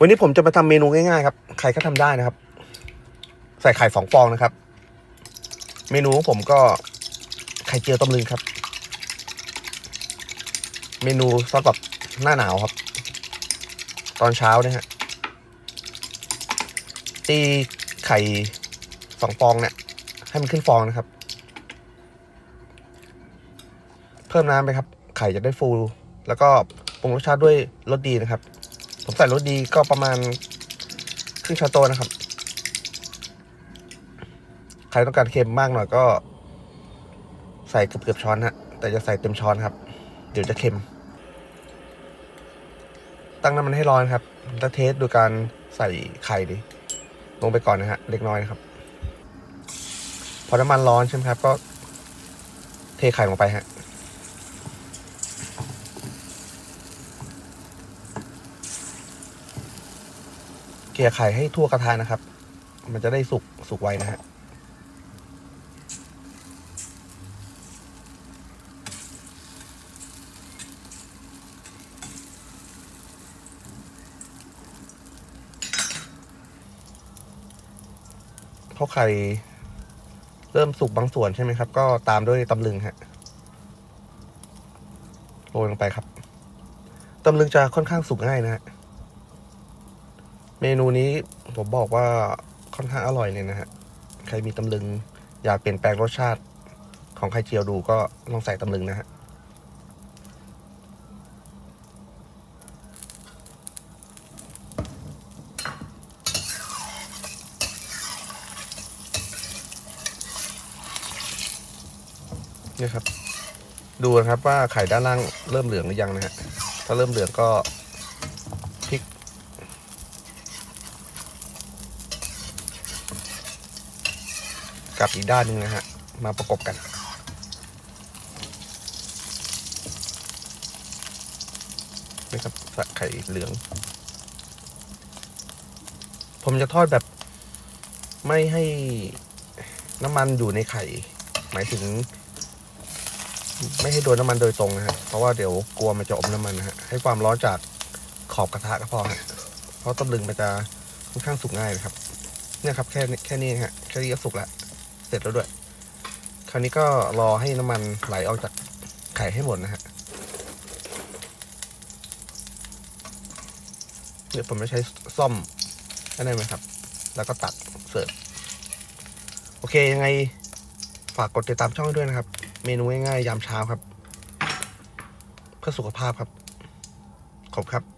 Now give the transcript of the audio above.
วันนี้ผมจะมาทำเมนูง่ายๆครับ ใครก็ทำได้นะครับ ใส่ไข่สองฟองนะครับ เมนูของผมก็ไข่เจียวต้มลึงครับ เมนูสำหรับหน้าหนาวครับ ตอนเช้านะฮะตีไข่สองฟองเนี่ย ให้มันขึ้นฟองนะครับ เพิ่มน้ำไปครับ ไข่จะได้ฟู แล้วก็ปรุงรสชาติด้วยรสดีนะครับ ผมใส่รสดีก็ประมาณครึ่งช้อนโต๊ะนะครับ ใครต้องการเค็มมากหน่อยก็ ใส่เกือบๆช้อนฮะ แต่จะใส่เต็มช้อนครับ เดี๋ยวจะเค็ม ตั้งน้ำมันให้ร้อนครับ แล้วเทสโดยการใส่ไข่ดิลงไปก่อนนะฮะ เล็กน้อยนะครับ พอน้ำมันร้อนใช่ไหมครับ ก็เทไข่ลงไปฮะ เกลี่ยไข่ให้ทั่วกระทะนะครับ มันจะได้สุกสุกไวนะฮะพอไข่เริ่มสุกบางส่วนใช่ไหมครับ ก็ตามด้วยตำลึงฮะโรยลงไปครับตำลึงจะค่อนข้างสุกง่ายนะฮะ เมนูนี้ผมบอกว่าค่อนข้างอร่อยเลยนะฮะ ใครมีตำลึง อยากเปลี่ยนแปลงรสชาติของไข่เจียวดูก็ลองใส่ตำลึงนะฮะ นี่ครับ ดูนะครับว่าไข่ด้านล่างเริ่มเหลืองหรือยังนะฮะ ถ้าเริ่มเหลืองก็พลิก กับอีกด้านหนึ่งนะฮะ มาประกบกันนี่ครับใส่ไข่เหลือง ผมจะทอดแบบ ไม่ให้น้ำมันอยู่ในไข่ หมายถึง ไม่ให้โดนน้ำมันโดยตรงนะฮะ เพราะว่าเดี๋ยวกลัวมันจะอมน้ำมันนะฮะ ให้ความร้อนจากขอบกระทะก็พอฮะเพราะตำลึงมันจะค่อนข้างสุกง่ายนะครับ เนี่ยครับแค่แค่นี้ฮะ แค่นี้ก็สุกแล้ว เสร็จแล้วด้วย คราวนี้ก็รอให้น้ำมันไหลออกจากไข่ให้หมดนะฮะเดี๋ยวผมจะใช้ซ่อมได้ไหมครับ แล้วก็ตักเสิร์ฟโอเคยังไงฝากกดติดตามช่องด้วยนะครับ เมนูง่ายๆยามเช้าครับ เพื่อสุขภาพครับ ขอบคุณครับ